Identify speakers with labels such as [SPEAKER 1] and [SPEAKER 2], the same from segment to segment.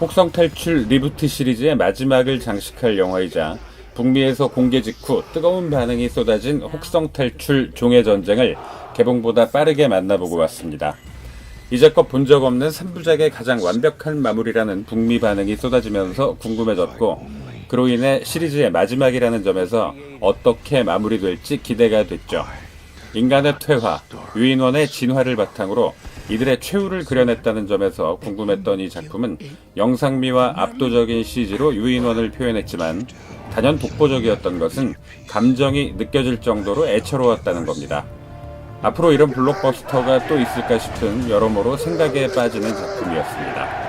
[SPEAKER 1] 혹성 탈출 리부트 시리즈의 마지막을 장식할 영화이자 북미에서 공개 직후 뜨거운 반응이 쏟아진 혹성 탈출 종의 전쟁을 개봉보다 빠르게 만나보고 왔습니다. 이제껏 본 적 없는 3부작의 가장 완벽한 마무리라는 북미 반응이 쏟아지면서 궁금해졌고 그로 인해 시리즈의 마지막이라는 점에서 어떻게 마무리될지 기대가 됐죠. 인간의 퇴화, 유인원의 진화를 바탕으로 이들의 최후를 그려냈다는 점에서 궁금했던 이 작품은 영상미와 압도적인 CG로 유인원을 표현했지만 단연 독보적이었던 것은 감정이 느껴질 정도로 애처로웠다는 겁니다. 앞으로 이런 블록버스터가 또 있을까 싶은 여러모로 생각에 빠지는 작품이었습니다.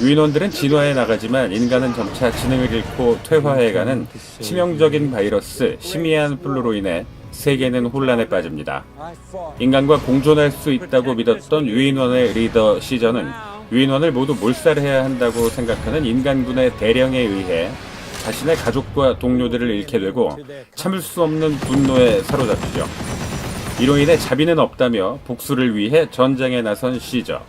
[SPEAKER 1] 유인원들은 진화해 나가지만 인간은 점차 지능을 잃고 퇴화해가는 치명적인 바이러스 시미안 플루로 인해 세계는 혼란에 빠집니다. 인간과 공존할 수 있다고 믿었던 유인원의 리더 시저는 유인원을 모두 몰살해야 한다고 생각하는 인간군의 대령에 의해 자신의 가족과 동료들을 잃게 되고 참을 수 없는 분노에 사로잡히죠. 이로 인해 자비는 없다며 복수를 위해 전쟁에 나선 시저.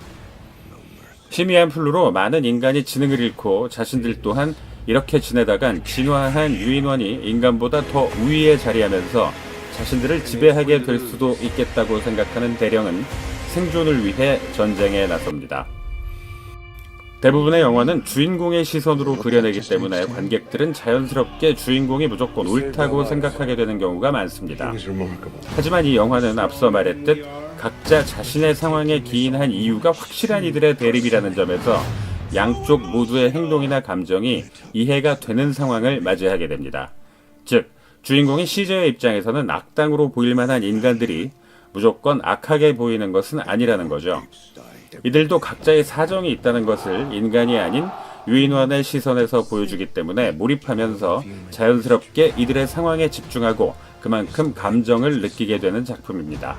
[SPEAKER 1] 희미한 플루로 많은 인간이 지능을 잃고 자신들 또한 이렇게 지내다간 진화한 유인원이 인간보다 더 우위에 자리하면서 자신들을 지배하게 될 수도 있겠다고 생각하는 대령은 생존을 위해 전쟁에 나섭니다. 대부분의 영화는 주인공의 시선으로 그려내기 때문에 관객들은 자연스럽게 주인공이 무조건 옳다고 생각하게 되는 경우가 많습니다. 하지만 이 영화는 앞서 말했듯 각자 자신의 상황에 기인한 이유가 확실한 이들의 대립이라는 점에서 양쪽 모두의 행동이나 감정이 이해가 되는 상황을 맞이하게 됩니다. 즉, 주인공인 시저의 입장에서는 악당으로 보일 만한 인간들이 무조건 악하게 보이는 것은 아니라는 거죠. 이들도 각자의 사정이 있다는 것을 인간이 아닌 유인원의 시선에서 보여주기 때문에 몰입하면서 자연스럽게 이들의 상황에 집중하고 그만큼 감정을 느끼게 되는 작품입니다.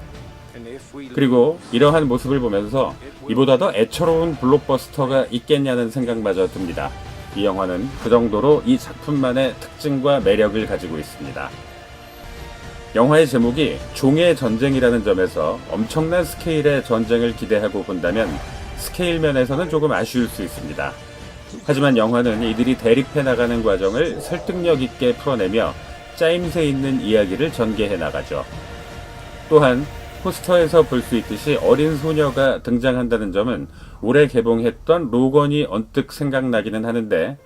[SPEAKER 1] 그리고 이러한 모습을 보면서 이보다 더 애처로운 블록버스터가 있겠냐는 생각마저 듭니다. 이 영화는 그 정도로 이 작품만의 특징과 매력을 가지고 있습니다. 영화의 제목이 종의 전쟁이라는 점에서 엄청난 스케일의 전쟁을 기대하고 본다면 스케일 면에서는 조금 아쉬울 수 있습니다. 하지만 영화는 이들이 대립해 나가는 과정을 설득력 있게 풀어내며 짜임새 있는 이야기를 전개해 나가죠. 또한 포스터에서 볼 수 있듯이 어린 소녀가 등장한다는 점은 올해 개봉했던 로건이 언뜻 생각나기는 하는데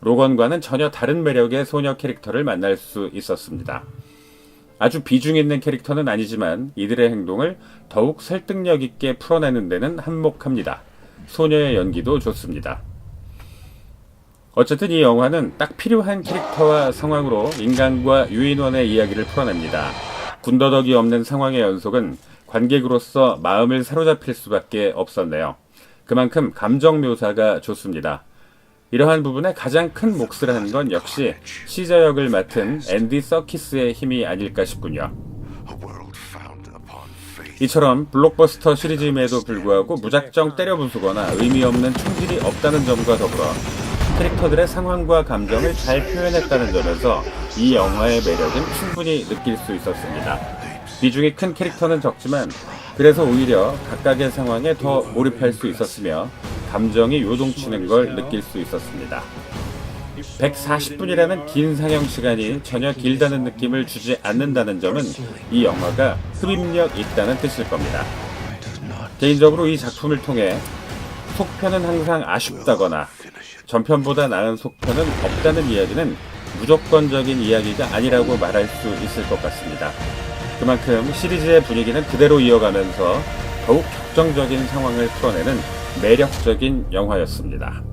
[SPEAKER 1] 로건과는 전혀 다른 매력의 소녀 캐릭터를 만날 수 있었습니다. 아주 비중 있는 캐릭터는 아니지만 이들의 행동을 더욱 설득력 있게 풀어내는 데는 한몫합니다. 소녀의 연기도 좋습니다. 어쨌든 이 영화는 딱 필요한 캐릭터와 상황으로 인간과 유인원의 이야기를 풀어냅니다. 군더더기 없는 상황의 연속은 관객으로서 마음을 사로잡힐 수밖에 없었네요. 그만큼 감정 묘사가 좋습니다. 이러한 부분에 가장 큰 몫을 한 건 역시 시저 역을 맡은 앤디 서키스의 힘이 아닐까 싶군요. 이처럼 블록버스터 시리즈임에도 불구하고 무작정 때려 부수거나 의미 없는 총질이 없다는 점과 더불어 캐릭터들의 상황과 감정을 잘 표현했다는 점에서 이 영화의 매력은 충분히 느낄 수 있었습니다. 비중이 큰 캐릭터는 적지만 그래서 오히려 각각의 상황에 더 몰입할 수 있었으며 감정이 요동치는 걸 느낄 수 있었습니다. 140분이라는 긴 상영 시간이 전혀 길다는 느낌을 주지 않는다는 점은 이 영화가 흡입력 있다는 뜻일 겁니다. 개인적으로 이 작품을 통해 속편은 항상 아쉽다거나 전편보다 나은 속편은 없다는 이야기는 무조건적인 이야기가 아니라고 말할 수 있을 것 같습니다. 그만큼 시리즈의 분위기는 그대로 이어가면서 더욱 격정적인 상황을 풀어내는 매력적인 영화였습니다.